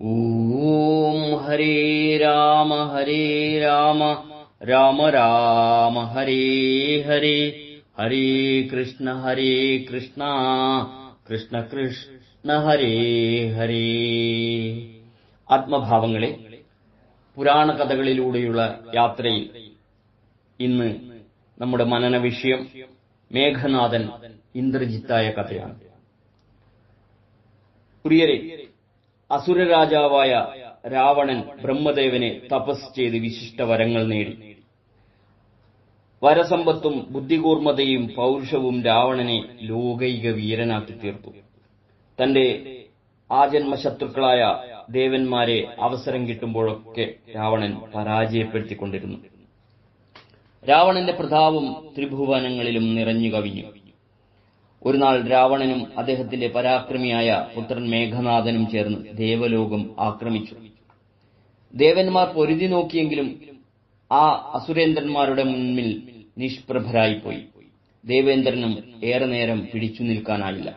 ॐ हरे राम हरे राम राम राम हरे हरे ഹരേ കൃഷ്ണ ഹരേ കൃഷ്ണ കൃഷ്ണ കൃഷ്ണ ഹരേ ഹരേ ആത്മഭാവങ്ങളെ പുരാണ കഥകളിലൂടെയുള്ള യാത്രയിൽ ഇന്ന് നമ്മുടെ മനന വിഷയം മേഘനാഥൻ ഇന്ദ്രജിത്തായ കഥയാണ് പ്രിയരെ അസുരരാജാവായ രാവണൻ ബ്രഹ്മദേവനെ തപസ് ചെയ്ത് വിശിഷ്ട വരങ്ങൾ നേടി. വരസമ്പത്തും ബുദ്ധികൂർമ്മതയും പൗരുഷവും രാവണനെ ലോകൈക വീരനാക്കി തീർത്തു. തന്റെ ആജന്മശത്രുക്കളായ ദേവന്മാരെ അവസരം കിട്ടുമ്പോഴൊക്കെ രാവണൻ പരാജയപ്പെടുത്തിക്കൊണ്ടിരുന്നു. രാവണന്റെ പ്രതാപം ത്രിഭുവനങ്ങളിലും നിറഞ്ഞു കവിഞ്ഞു. ഒരു നാൾ രാവണനും അദ്ദേഹത്തിന്റെ പരാക്രമിയായ പുത്രൻ മേഘനാഥനും ചേർന്ന് ദേവലോകം ആക്രമിച്ചു. ദേവന്മാർ പൊരുതി നോക്കിയെങ്കിലും ആ അസുരേന്ദ്രന്മാരുടെ മുന്നിൽ നിഷ്പ്രഭരായിപ്പോയി. ദേവേന്ദ്രനും ഏറെ നേരം പിടിച്ചു നിൽക്കാനായില്ല.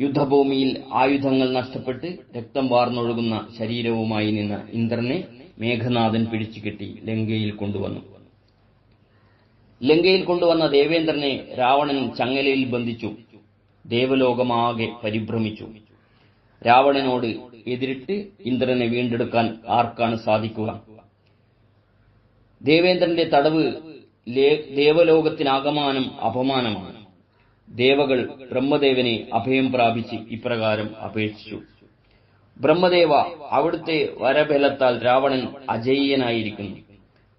യുദ്ധഭൂമിയിൽ ആയുധങ്ങൾ നഷ്ടപ്പെട്ട് രക്തം വാർന്നൊഴുകുന്ന ശരീരവുമായി നിന്ന ഇന്ദ്രനെ മേഘനാഥൻ പിടിച്ചുകെട്ടി ലങ്കയിൽ കൊണ്ടുവന്നു. ലങ്കയിൽ കൊണ്ടുവന്ന ദേവേന്ദ്രനെ രാവണൻ ചങ്ങലയിൽ ബന്ധിച്ചു. ദേവലോകമാകെ പരിഭ്രമിച്ചു. രാവണനോട് എതിരിട്ട് ഇന്ദ്രനെ വീണ്ടെടുക്കാൻ ആർക്കാണ് സാധിക്കുക? ദേവേന്ദ്രന്റെ തടവ് ദേവലോകത്തിനാകമാനം അപമാനമാണ്. ദേവകൾ ബ്രഹ്മദേവനെ അഭയം പ്രാപിച്ച് ഇപ്രകാരം അപേക്ഷിച്ചു. ബ്രഹ്മദേവ അവിടുത്തെ വരബലത്താൽ രാവണൻ അജയ്യനായിരിക്കുന്നു.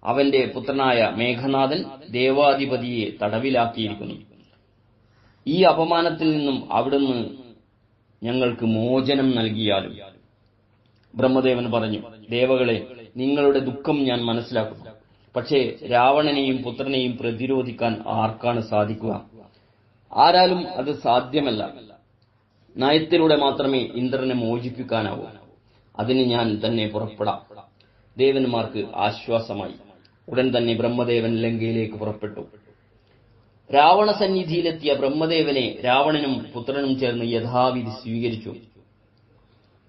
അവന്റെ പുത്രനായ മേഘനാഥൻ ദേവാധിപതിയെ തടവിലാക്കിയിരിക്കുന്നു. ഈ അപമാനത്തിൽ നിന്നും അവിടുന്ന് ഞങ്ങൾക്ക് മോചനം നൽകിയാലും. ബ്രഹ്മദേവൻ പറഞ്ഞു ദേവകളെ നിങ്ങളുടെ ദുഃഖം ഞാൻ മനസ്സിലാക്കുന്നു. പക്ഷേ രാവണനെയും പുത്രനെയും പ്രതിരോധിക്കാൻ ആർക്കാണ് സാധിക്കുക? ആരാലും അത് സാധ്യമല്ല. നയത്തിലൂടെ മാത്രമേ ഇന്ദ്രനെ മോചിപ്പിക്കാനാവൂ. അതിന് ഞാൻ തന്നെ പുറപ്പെടാം. ദേവന്മാർക്ക് ആശ്വാസമായി. ഉടൻ തന്നെ ബ്രഹ്മദേവൻ ലങ്കയിലേക്ക് പുറപ്പെട്ടു. രാവണ സന്നിധിയിലെത്തിയ ബ്രഹ്മദേവനെ രാവണനും പുത്രനും ചേർന്ന് യഥാവിധി സ്വീകരിച്ചു.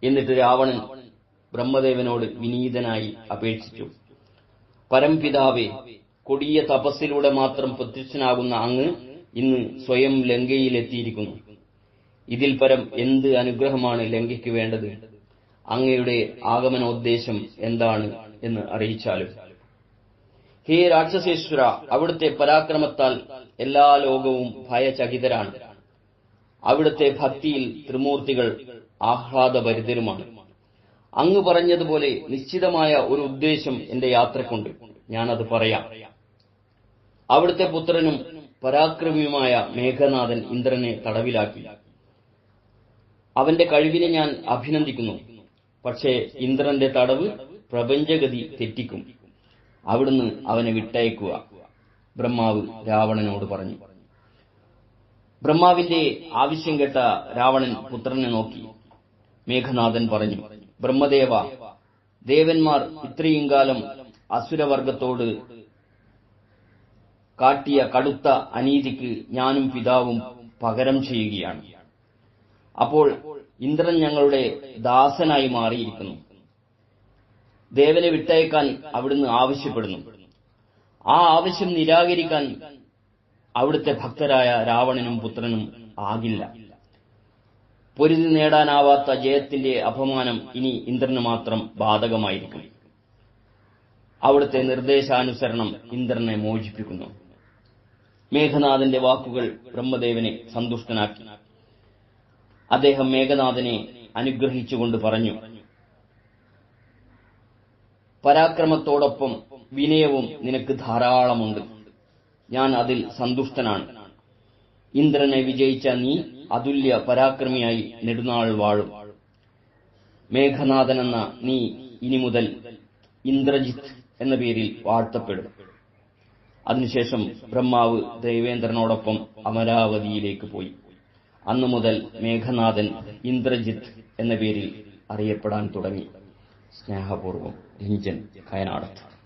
എന്നിട്ട് രാവണൻ ബ്രഹ്മദേവനോട് വിനീതനായി അപേക്ഷിച്ചു. പരംപിതാവേ കൊടിയ തപസ്സിലൂടെ മാത്രം പ്രത്യക്ഷനാകുന്ന അങ്ങ് ഇന്ന് സ്വയം ലങ്കയിലെത്തിയിരിക്കുന്നു. ഇതിൽ പരം എന്ത് അനുഗ്രഹമാണ് ലങ്കയ്ക്ക് വേണ്ടത്? അങ്ങയുടെ ആഗമനോദ്ദേശം എന്താണ് എന്ന് അറിയിച്ചാലും. ഹേ രാക്ഷസേശ്വര അവിടുത്തെ പരാക്രമത്താൽ എല്ലാ ലോകവും ഭയചകിതരാണ്. അവിടുത്തെ ഭക്തിയിൽ ത്രിമൂർത്തികൾ ആഹ്ലാദഭരിതരുമാണ്. അങ്ങ് പറഞ്ഞതുപോലെ നിശ്ചിതമായ ഒരു ഉദ്ദേശം എന്റെ യാത്രക്കുണ്ട്. ഞാനത് പറയാം. അവിടുത്തെ പുത്രനും പരാക്രമിയുമായ മേഘനാഥൻ ഇന്ദ്രനെ തടവിലാക്കി. അവന്റെ കഴിവിനെ ഞാൻ അഭിനന്ദിക്കുന്നു. പക്ഷേ ഇന്ദ്രന്റെ തടവ് പ്രപഞ്ചഗതി തെറ്റിക്കും. അവിടുന്ന് അവനെ വിട്ടയക്കുക. ബ്രഹ്മാവ് രാവണനോട് പറഞ്ഞു. ബ്രഹ്മാവിന്റെ ആവശ്യം കേട്ട രാവണൻ പുത്രനെ നോക്കി. മേഘനാഥൻ പറഞ്ഞു ബ്രഹ്മദേവ ദേവന്മാർ ഇത്രയും കാലം അസുരവർഗത്തോട് കാട്ടിയ കടുത്ത അനീതിക്ക് ഞാനും പിതാവും പകരം ചെയ്യുകയാണ്. അപ്പോൾ ഇന്ദ്രൻ ഞങ്ങളുടെ ദാസനായി മാറിയിരിക്കുന്നു. ദേവനെ വിട്ടയക്കാൻ അവിടുന്ന് ആവശ്യപ്പെടുന്നു. ആ ആവശ്യം നിരാകരിക്കാൻ അവിടുത്തെ ഭക്തരായ രാവണനും പുത്രനും ആകില്ല. പൊരുതി നേടാനാവാത്ത ജയത്തിന്റെ അപമാനം ഇനി ഇന്ദ്രന് മാത്രം ബാധകമായിരിക്കും. അവിടുത്തെ നിർദ്ദേശാനുസരണം ഇന്ദ്രനെ മോചിപ്പിക്കുന്നു. മേഘനാഥന്റെ വാക്കുകൾ ബ്രഹ്മദേവനെ സന്തുഷ്ടനാക്കി. അദ്ദേഹം മേഘനാഥനെ അനുഗ്രഹിച്ചുകൊണ്ട് പറഞ്ഞു പരാക്രമത്തോടൊപ്പം വിനയവും നിനക്ക് ധാരാളമുണ്ട്. ഞാൻ അതിൽ സന്തുഷ്ടനാണ്. ഇന്ദ്രനെ വിജയിച്ച നീ അതുല്യ പരാക്രമിയായി നെടുനാൾ വാഴും. മേഘനാഥനെന്ന നീ ഇനി മുതൽ ഇന്ദ്രജിത്ത് എന്ന പേരിൽ വാഴ്ത്തപ്പെടും. അതിനുശേഷം ബ്രഹ്മാവ് ദേവേന്ദ്രനോടൊപ്പം അമരാവതിയിലേക്ക് പോയി. അന്നു മുതൽ മേഘനാഥൻ ഇന്ദ്രജിത്ത് എന്ന പേരിൽ അറിയപ്പെടാൻ തുടങ്ങി. സ്നേഹപൂർവം രഞ്ജൻ കയനാടത്ത്